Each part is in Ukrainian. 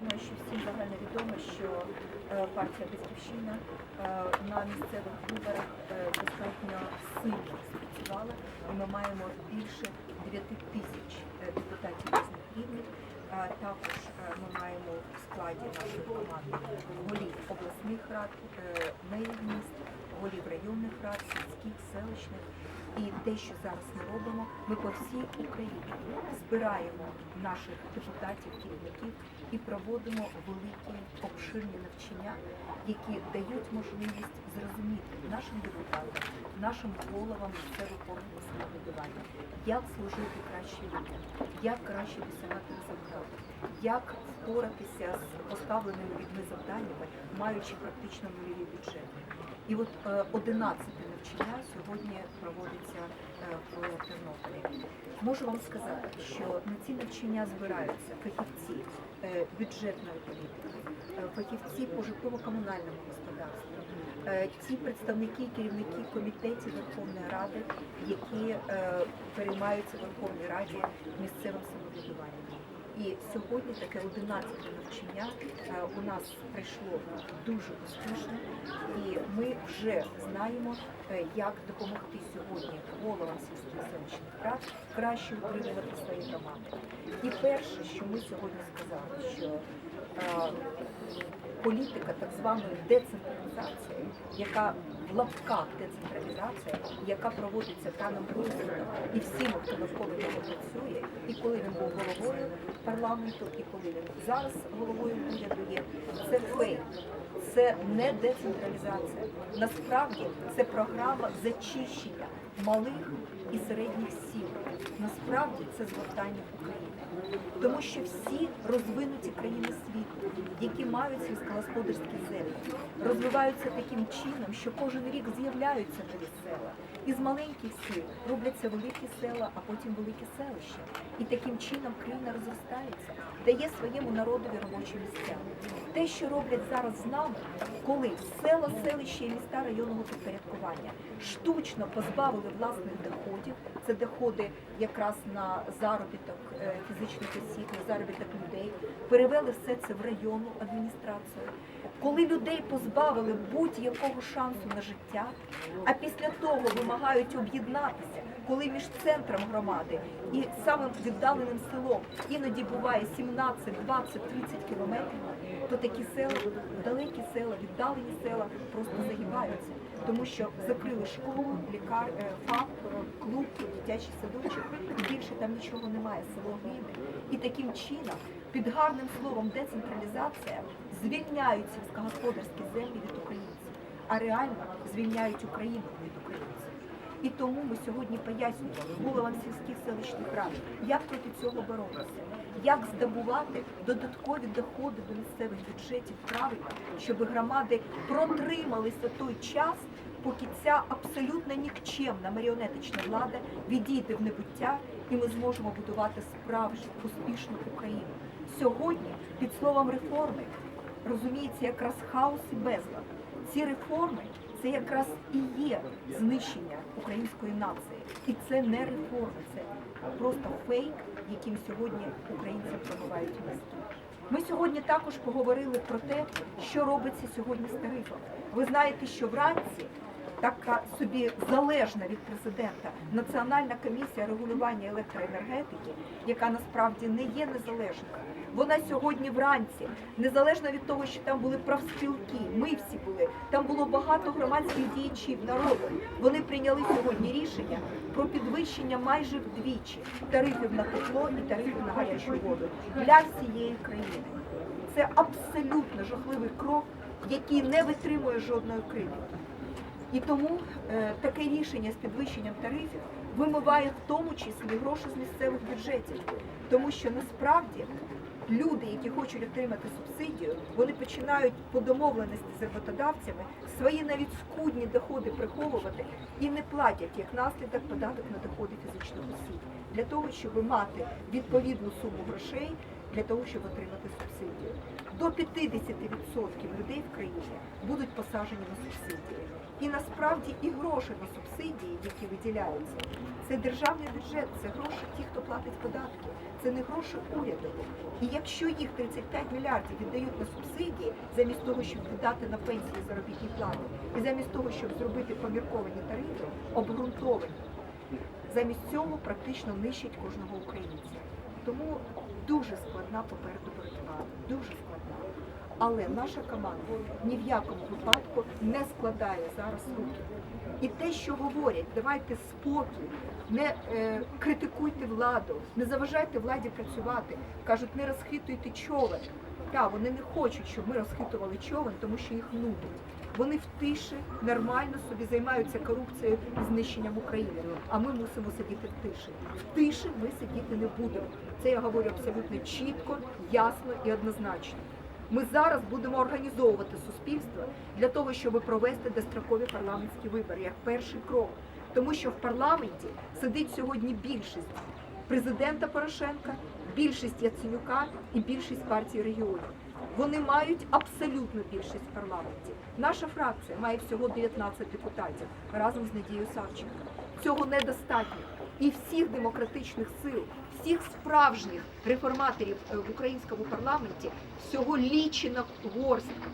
Думаю, що всім загально відомо, що е, партія Батьківщина е, на місцевих виборах е, достатньо сильно спрацювала, і ми маємо більше 9 тисяч депутатів різних рівнів. Також ми маємо в складі нашої команди голів обласних рад, мерів міст, голів районних рад, сільських, селищних. І те, що зараз ми робимо, ми по всій Україні збираємо наших депутатів, керівників і проводимо великі обширні навчання, які дають можливість зрозуміти нашим депутатам, нашим головам місцевих органів самоврядування, як служити краще людям, як краще досягати результату, як впоратися з поставленими людьми завданнями, маючи практично нульові бюджети. І от е, 11 навчання сьогодні проводиться е, в Тернополі. Можу вам сказати, що на ці навчання збираються фахівці е, бюджетної політики, е, фахівці по житлово-комунальному господарству, е, ті представники, керівники комітетів Верховної Ради, які е, переймаються в Верховній Раді місцевим самоврядуванням. І сьогодні таке 11 е, у нас прийшло дуже успішно, і ми вже знаємо, е, як допомогти сьогодні головам сільських селищних рад краще утримувати свої громади. І перше, що ми сьогодні сказали, що е, політика так званої децентралізації, яка в лапках децентралізація, яка проводиться паном Гройсманом і всім, хто навколо нього працює, і коли він був головою парламенту, і коли він зараз головою уряду є, це фейк. Це не децентралізація. Насправді це програма зачищення малих і середніх сіл. Насправді це згортання України. Тому що всі розвинуті країни світу, які мають сільськогосподарські землі, розвиваються таким чином, що кожен рік з'являються нові села. Із маленьких сіл робляться великі села, а потім великі селища. І таким чином країна розростається, дає своєму народові робочі місця. Те, що роблять зараз з нами, коли села, селища і міста районного підпорядкування штучно позбавили власних доходів, це доходи якраз на заробіток е, фізичних осіб, на заробіток людей, перевели все це в районну адміністрацію. Коли людей позбавили будь-якого шансу на життя, а після того вимагають об'єднатися, коли між центром громади і самим віддаленим селом іноді буває 17, 20, 30 кілометрів, то такі села, далекі села, віддалені села просто загибаються, тому що закрили школу, лікар, е, ФАП, е, клуб, дитячий садочок, і більше там нічого немає, село гине. І таким чином, під гарним словом децентралізація, звільняють сільськогосподарські землі від українців, а реально звільняють Україну від українців. І тому ми сьогодні пояснюємо головам сільських селищних рад, як проти цього боротися, як здобувати додаткові доходи до місцевих бюджетів правильно, щоб громади протрималися той час, поки ця абсолютно нікчемна маріонетична влада відійде в небуття, і ми зможемо будувати справжню успішну Україну. Сьогодні під словом реформи розуміється якраз хаос і безлад. Ці реформи це якраз і є знищення української нації. І це не реформи, це просто фейк, яким сьогодні українці пробувають мізки. Ми сьогодні також поговорили про те, що робиться сьогодні з тарифом. Ви знаєте, що вранці така собі залежна від президента Національна комісія регулювання електроенергетики, яка насправді не є незалежною. Вона сьогодні вранці, незалежно від того, що там були профспілки, ми всі були, там було багато громадських діячів народу. Вони прийняли сьогодні рішення про підвищення майже вдвічі тарифів на тепло і тарифів на гарячу воду для всієї країни. Це абсолютно жахливий крок, який не витримує жодної критики. І тому е, таке рішення з підвищенням тарифів вимиває в тому числі гроші з місцевих бюджетів, тому що насправді люди, які хочуть отримати субсидію, вони починають по домовленості з роботодавцями свої навіть скудні доходи приховувати і не платять як наслідок податок на доходи фізичних осіб для того, щоб мати відповідну суму грошей для того, щоб отримати субсидію. До 50% людей в країні будуть посаджені на субсидії. І насправді і гроші на субсидії, які виділяються, це державний бюджет, це гроші ті, хто платить податки, це не гроші уряду. І якщо їх 35 мільярдів віддають на субсидії, замість того, щоб віддати на пенсії заробітні плати, і замість того, щоб зробити помірковані тарифи, обґрунтовані, замість цього практично нищать кожного українця. Тому дуже складна попереду боротьба, дуже складна. Але наша команда ні в якому випадку не складає зараз руки. І те, що говорять, давайте спокій, не е, критикуйте владу, не заважайте владі працювати. Кажуть, не розхитуйте човен. Так, вони не хочуть, щоб ми розхитували човен, тому що їх нудить. Вони в тиші нормально собі займаються корупцією і знищенням України. А ми мусимо сидіти в тиші. В тиші ми сидіти не будемо. Це я говорю абсолютно чітко, ясно і однозначно. Ми зараз будемо організовувати суспільство для того, щоб провести дострокові парламентські вибори як перший крок. Тому що в парламенті сидить сьогодні більшість президента Порошенка, більшість Яценюка і більшість партії регіонів. Вони мають абсолютну більшість в парламенті. Наша фракція має всього 19 депутатів разом з Надією Савченко. Цього недостатньо. І всіх демократичних сил, всіх справжніх реформаторів е, в українському парламенті всього лічена горстка.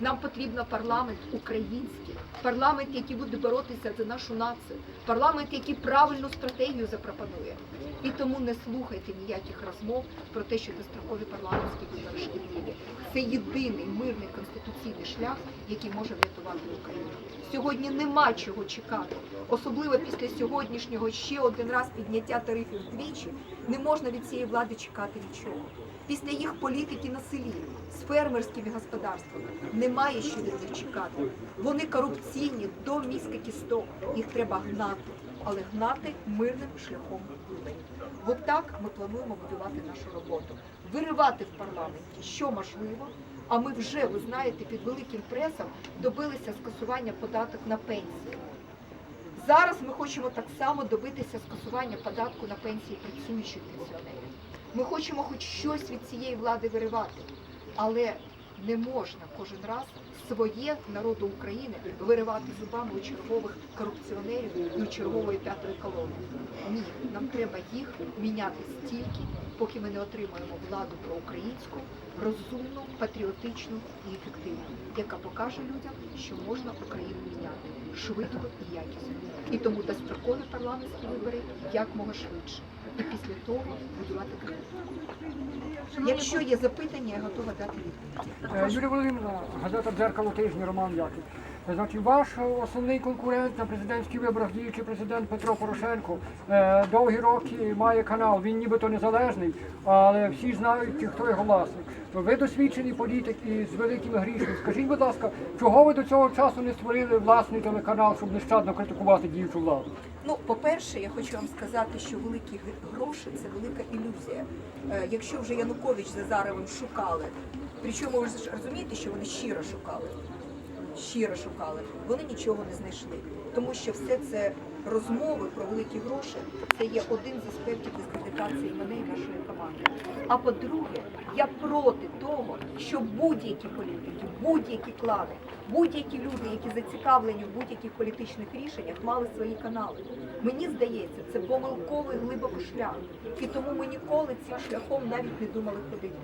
Нам потрібен парламент український, парламент, який буде боротися за нашу націю, парламент, який правильну стратегію запропонує. І тому не слухайте ніяких розмов про те, що дострокові парламентські вибори шкідливі. Це єдиний мирний конституційний шлях, який може врятувати Україну. Сьогодні нема чого чекати, особливо після сьогоднішнього ще один раз підняття тарифів вдвічі. Не можна від цієї влади чекати нічого. Після їх політики на селі з фермерськими господарствами немає що від них чекати. Вони корупційні до мізка кісток. Їх треба гнати, але гнати мирним шляхом виборів. От так ми плануємо будувати нашу роботу, виривати в парламенті, що можливо. А ми вже, ви знаєте, під великим пресом добилися скасування податок на пенсії. Зараз ми хочемо так само добитися скасування податку на пенсії працюючих пенсіонерів. Ми хочемо хоч щось від цієї влади виривати, але не можна кожен раз своє народу України виривати зубами у чергових корупціонерів і у чергової п'ятої колони. Ні, нам треба їх міняти стільки, поки ми не отримаємо владу проукраїнську, розумну, патріотичну і ефективну, яка покаже людям, що можна Україну міняти швидко і якісно. І тому дострокові парламентські вибори як мога швидше. І після того будувати країну. Якщо є запитання, я готова дати відповідь. Е, Юлія Володимирівна, газета Дзеркало тижні, Роман Яків. Е, Значить, ваш основний конкурент на президентських виборах, діючий президент Петро Порошенко, е, довгі роки має канал. Він нібито незалежний, але всі знають, хто його власник. Ви досвідчений політик із великими грішми. Скажіть, будь ласка, чого ви до цього часу не створили власний телеканал, щоб нещадно критикувати діючу владу? Ну, по-перше, я хочу вам сказати, що великі гроші це велика ілюзія. Е, Якщо вже Янукович з Азаровим шукали, причому ви ж розумієте, що вони щиро шукали, щиро шукали, вони нічого не знайшли. Тому що все це розмови про великі гроші це є один з аспектів дискредитації мене і нашої команди. А по-друге, я проти того, що будь-які політики, будь-які клани, будь-які люди, які зацікавлені в будь-яких політичних рішеннях, мали свої канали. Мені здається, це помилковий глибоко шлях. І тому ми ніколи цим шляхом навіть не думали ходити.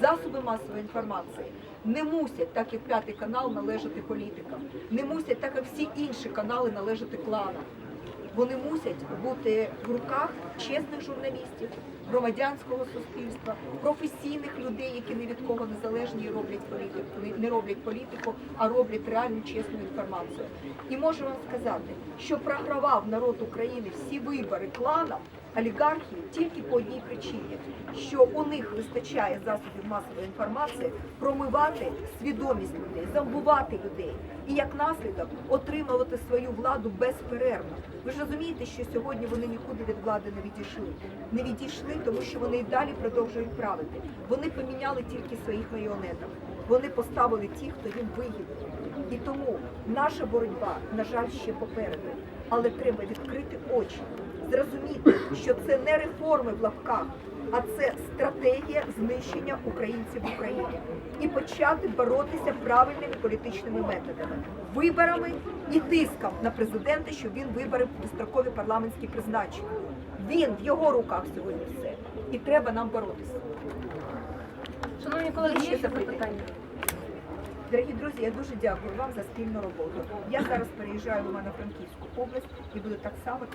Засоби масової інформації не мусять, так як п'ятий канал, належати політикам, не мусять, так як всі інші канали належати кланам. Вони мусять бути в руках чесних журналістів, громадянського суспільства, професійних людей, які ні від кого не залежні і роблять політику, не- не роблять політику, а роблять реальну чесну інформацію. І можу вам сказати, що програвав народ України всі вибори кланам, олігархів тільки по одній причині, що у них вистачає засобів масової інформації промивати свідомість людей, зомбувати людей і як наслідок отримувати свою владу безперервно. Ви ж розумієте, що сьогодні вони нікуди від влади не відійшли. Не відійшли, тому що вони і далі продовжують правити. Вони поміняли тільки своїх маріонеток. Вони поставили ті, хто їм вигідний. І тому наша боротьба, на жаль, ще попереду. Але треба відкрити очі, зрозуміти, що це не реформи в лапках, а це стратегія знищення українців в Україні і почати боротися правильними політичними методами, виборами і тиском на президента, щоб він виборив дострокові парламентські призначення. Він в його руках сьогодні все, і треба нам боротися. Шановні колеги, Є ще запитання? Дорогі друзі, я дуже дякую вам за спільну роботу. Я зараз переїжджаю в Івано-Франківську область і буду так само там